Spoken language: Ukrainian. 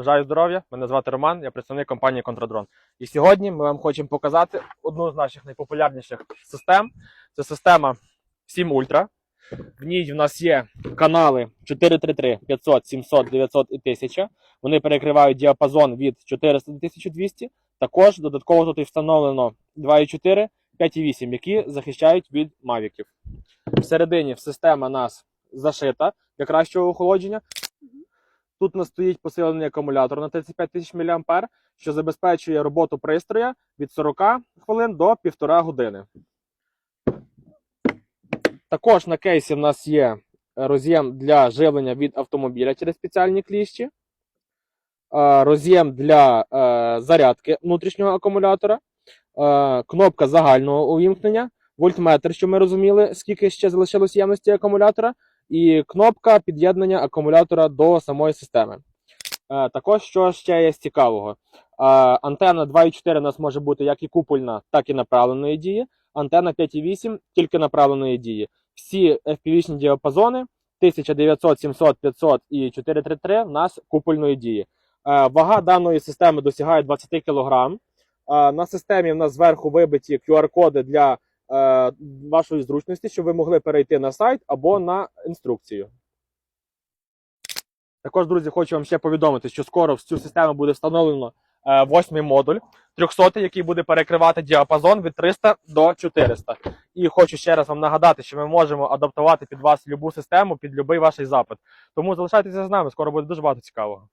Бажаю здоров'я, мене звати Роман, я представник компанії Контрадрон. І сьогодні ми вам хочемо показати одну з наших найпопулярніших систем. Це система 7 Ultra. В ній в нас є канали 433, 500, 700, 900 і 1000. Вони перекривають діапазон від 400 до 1200. Також додатково тут і встановлено 2,4, 5,8, які захищають від мавіків. Всередині система нас зашита для кращого охолодження. Тут у посилений акумулятор на 35 тисяч мА, що забезпечує роботу пристроя від 40 хвилин до 1,5 години. Також на кейсі в нас є роз'єм для живлення від автомобіля через спеціальні кліщі, е, роз'єм для е, зарядки внутрішнього акумулятора, е, кнопка загального увімкнення, вольтметр, що ми розуміли, скільки ще залишилось ємності акумулятора, і кнопка під'єднання акумулятора до самої системи. Е, Також що ще є з цікавого. Е, Антенна 2.4 у нас може бути як і купольна, так і направленої дії. Антенна 5.8 тільки направленої дії. Всі FPV-шні діапазони 1900, 700, 500 і 433 в нас купольної дії. Е, Вага даної системи досягає 20 кг. На системі в нас зверху вибиті QR-коди для вашої зручності, щоб ви могли перейти на сайт або на інструкцію. Також, друзі, хочу вам ще повідомити, що скоро в цю систему буде встановлено е, восьмий модуль 300, який буде перекривати діапазон від 300 до 400. І хочу ще раз вам нагадати, що ми можемо адаптувати під вас любу систему, під будь-який ваш запит. Тому залишайтеся з нами, скоро буде дуже багато цікавого.